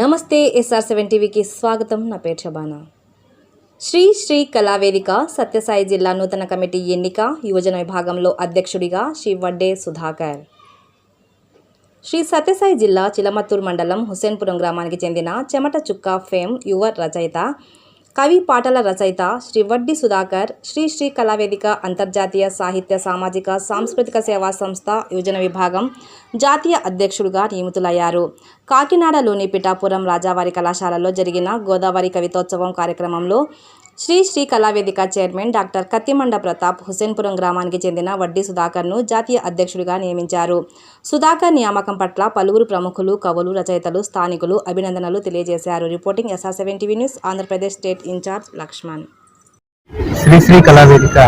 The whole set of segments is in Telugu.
నమస్తే ఎస్ఆర్ సెవెన్ టీవీకి స్వాగతం. నా పేరు శబానా శ్రీ శ్రీ కళావేదిక సత్యసాయి జిల్లా నూతన కమిటీ ఎన్నిక యువజన విభాగంలో అధ్యక్షుడిగా శ్రీ వడ్డే సుధాకర్. శ్రీ సత్యసాయి జిల్లా చిలమత్తూరు మండలం హుసేన్పురం గ్రామానికి చెందిన చెమట చుక్క ఫేమ్ యువ రచయిత కవి పాటల రచయిత శ్రీ వడ్డి సుధాకర్ శ్రీ శ్రీ కళావేదిక అంతర్జాతీయ సాహిత్య సామాజిక సాంస్కృతిక సేవా సంస్థ యువజన విభాగం జాతీయ అధ్యక్షుడుగా నియమితులయ్యారు. కాకినాడలోని పిఠాపురం రాజావారి కళాశాలలో జరిగిన గోదావరి కవితోత్సవం కార్యక్రమంలో శ్రీ శ్రీ కళావేదిక చైర్మన్ డాక్టర్ కత్తిమండ ప్రతాప్ హుసేన్పురం గ్రామానికి చెందిన వడ్డీ సుధాకర్ను జాతీయ అధ్యక్షుడిగా నియమించారు. సుధాకర్ నియామకం పట్ల పలువురు ప్రముఖులు కవులు రచయితలు స్థానికులు అభినందనలు తెలియజేశారు. Reporting S R seven TV news Andhra Pradesh state incharge Lakshman. Shri Shri Kalavedika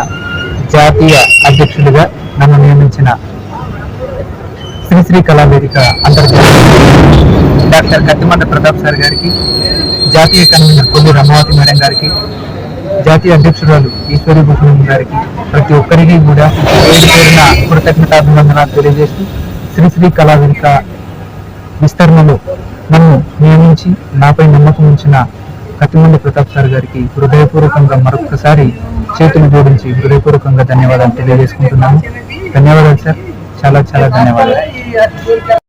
జాతీయ అధ్యక్షుడిగా నన్ను నియమించిన శ్రీశ్రీ కళావేదిక అంతర్జాతీయ డాక్టర్ కత్తిమండ ప్రతాప్ సార్ గారికి జాతీయ కన్వీనర్ కొల్లి రమావతి మేడం గారికి జాతీయ అధ్యక్షురాలు ఈశ్వరి భూషణ్ గారికి ప్రతి ఒక్కరికి కూడా పేరు పేరున కృతజ్ఞతాభివందనాలు తెలియజేస్తూ శ్రీశ్రీ కళావేదిక విస్తరణలో నన్ను నియమించి నాపై నమ్మకం ఉంచిన కత్తిమండి ప్రతాప్ సార్ గారికి హృదయపూర్వకంగా మరొకసారి చేతులు జోడించి హృదయపూర్వకంగా ధన్యవాదాలు తెలియజేసుకుంటున్నాను. ధన్యవాదాలు సార్. చాలా చాలా ధన్యవాదాలు. है?